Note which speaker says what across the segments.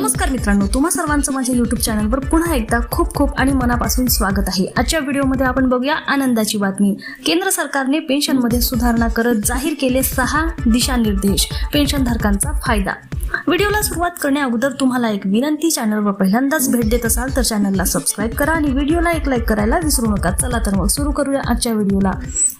Speaker 1: नमस्कार मित्रांनो तुम्हा सर्वांचं माझ्या युट्यूब चॅनलवर पुन्हा एकदा खूप खूप आणि मनापासून स्वागत आहे. आजच्या व्हिडिओमध्ये आपण बघूया आनंदाची बातमी. केंद्र सरकारने पेन्शनमध्ये सुधारणा करत जाहीर केले सहा दिशानिर्देश. पेन्शनधारकांचा फायदा व्हिडिओला सुरुवात करण्या अगोदर तुम्हाला एक विनंती चॅनलवर पहिल्यांदाच भेट देत असाल तर चॅनलला सबस्क्राईब करा आणि व्हिडिओला एक लाईक करायला विसरू नका. चला तर मग सुरू करूया आजच्या व्हिडिओला.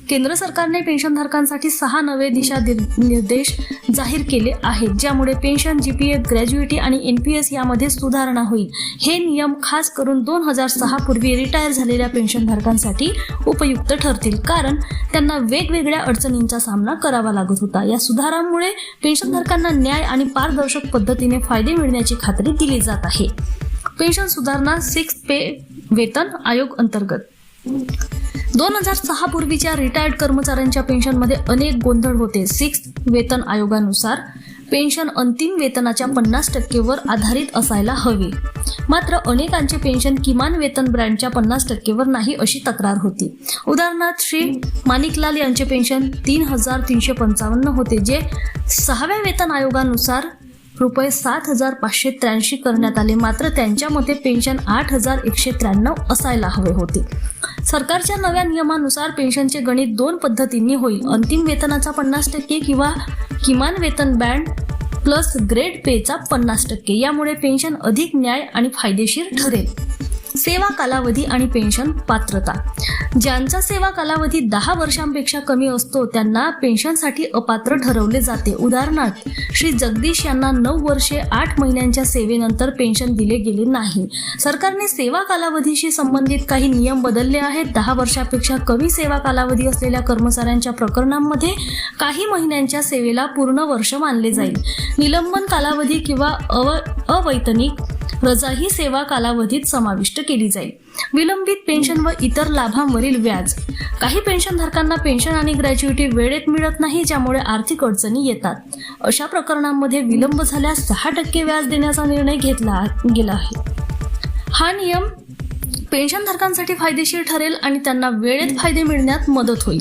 Speaker 1: केंद्र सरकारने पेन्शनधारकांसाठी सहा नवे दिशा निर्देश जाहीर केले आहेत ज्यामुळे पेन्शन जीपीएफ ग्रॅज्युएटी आणि एनपीएस यामध्ये सुधारणा होईल. हे नियम खास करून दोन हजार सहा पूर्वी रिटायर झालेल्या पेन्शनधारकांसाठी उपयुक्त ठरतील. कारण त्यांना वेगवेगळ्या अडचणींचा सामना करावा लागत होता. या सुधारांमुळे पेन्शनधारकांना न्याय आणि पारदर्शक पद्धतीने फायदे मिळण्याची खात्री दिली जात आहे. पेन्शन सुधारणा सिक्स पे वेतन आयोग अंतर्गत. दोन हजार सहा पूर्वीच्या रिटायर्ड कर्मचाऱ्यांच्या पेन्शनमध्ये अनेक गोंधळ होते. सिक्स वेतन आयोगानुसार पेन्शन अंतिम वेतनाच्या पन्नास टक्केवर आधारित असायला हवे. मात्र अनेकांचे पेन्शन किमान वेतन ब्रँडच्या पन्नास टक्केवर नाही अशी तक्रार होती. उदाहरणार्थ श्री माणिकलाल यांचे पेन्शन तीन हजार तीनशे पंचावन्न होते जे सहाव्या वेतन आयोगानुसार रुपये सात हजार पाचशे त्र्याऐंशी करण्यात आले. मात्र त्यांच्या मते पेन्शन आठ हजार एकशे त्र्याण्णव असायला हवे होते. सरकारच्या नव्या नियमानुसार पेन्शनचे गणित दोन पद्धतींनी होईल. अंतिम वेतनाचा पन्नास टक्के किंवा किमान वेतन बँड प्लस ग्रेड पेचा पन्नास टक्के. यामुळे पेन्शन अधिक न्याय आणि फायदेशीर ठरेल. सेवा कालावधी आणि पेन्शन पात्रता. ज्यांचा सेवा कालावधी दहा वर्षांपेक्षा कमी असतो त्यांना पेन्शनसाठी अपात्र ठरवले जाते. उदाहरणार्थ श्री जगदीश यांना नऊ वर्षे आठ महिन्यांच्या सेवेनंतर पेन्शन दिले गेले नाही. सरकारने सेवा कालावधीशी संबंधित काही नियम बदलले आहेत. दहा वर्षापेक्षा कमी सेवा कालावधी असलेल्या कर्मचाऱ्यांच्या प्रकरणांमध्ये काही महिन्यांच्या सेवेला पूर्ण वर्ष मानले जाईल. निलंबन कालावधी किंवा अव अवैतनिक रजा ही सेवा कालावधीत समाविष्ट केली जाईल. विलंबित पेन्शन व इतर लाभांवरील व्याज. काही पेन्शनधारकांना पेन्शन आणि ग्रॅज्युएटी वेळेत मिळत नाही ज्यामुळे आर्थिक अडचणी येतात. अशा प्रकरणांमध्ये विलंब झाल्यास सहा टक्के व्याज देण्याचा निर्णय घेतला गेला आहे. हा नियम पेन्शनधारकांसाठी फायदेशीर ठरेल आणि त्यांना वेळेत फायदे मिळण्यात मदत होईल.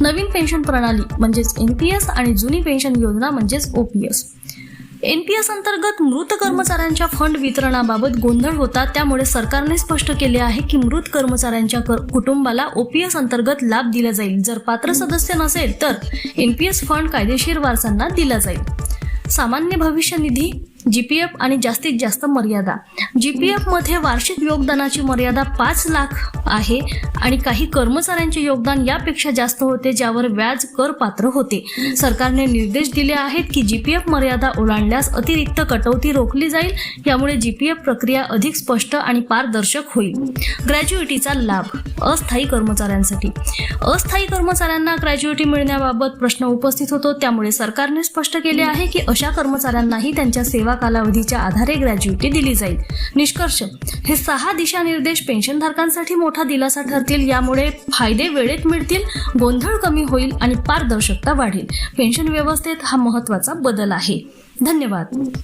Speaker 1: नवीन पेन्शन प्रणाली म्हणजेच एन पी एस आणि जुनी पेन्शन योजना म्हणजेच ओपीएस एनपीएस अंतर्गत मृत कर्मचाऱ्यांच्या फंड वितरणाबाबत गोंधळ होता. त्यामुळे सरकारने स्पष्ट केले आहे की मृत कर्मचाऱ्यांच्या कर- कुटुंबाला ओपीएस अंतर्गत लाभ दिला जाईल. जर पात्र सदस्य नसेल तर एनपीएस फंड कायदेशीर वारसांना दिला जाईल. सामान्य भविष्य निधी जी पी एफ आणि जास्तीत जास्त मर्यादा. जी पी मध्ये वार्षिक योगदानाची मर्यादा पाच लाख आहे आणि काही कर्मचाऱ्यांचे योगदान यापेक्षा जास्त होते ज्यावर व्याज कर पात्र होते. सरकारने निर्देश दिले आहेत की जीपीएफ मर्यादा ओलांडल्यास अतिरिक्त कटौती रोखली जाईल यामुळे जी पी एफ प्रक्रिया अधिक स्पष्ट आणि पारदर्शक होईल. ग्रॅज्युएटीचा लाभ अस्थायी कर्मचाऱ्यांसाठी. अस्थायी कर्मचाऱ्यांना ग्रॅज्युएटी मिळण्याबाबत प्रश्न उपस्थित होतो त्यामुळे सरकारने स्पष्ट केले आहे की अशा कर्मचाऱ्यांनाही त्यांच्या सेवा कालावधीच्या आधारे ग्रॅज्युएटी दिली जाईल. निष्कर्ष हे सहा दिशानिर्देश पेन्शनधारकांसाठी मोठा दिलासा ठरतील. यामुळे फायदे वेळेत मिळतील गोंधळ कमी होईल आणि पारदर्शकता वाढेल. पेन्शन व्यवस्थेत हा महत्त्वाचा बदल आहे. धन्यवाद.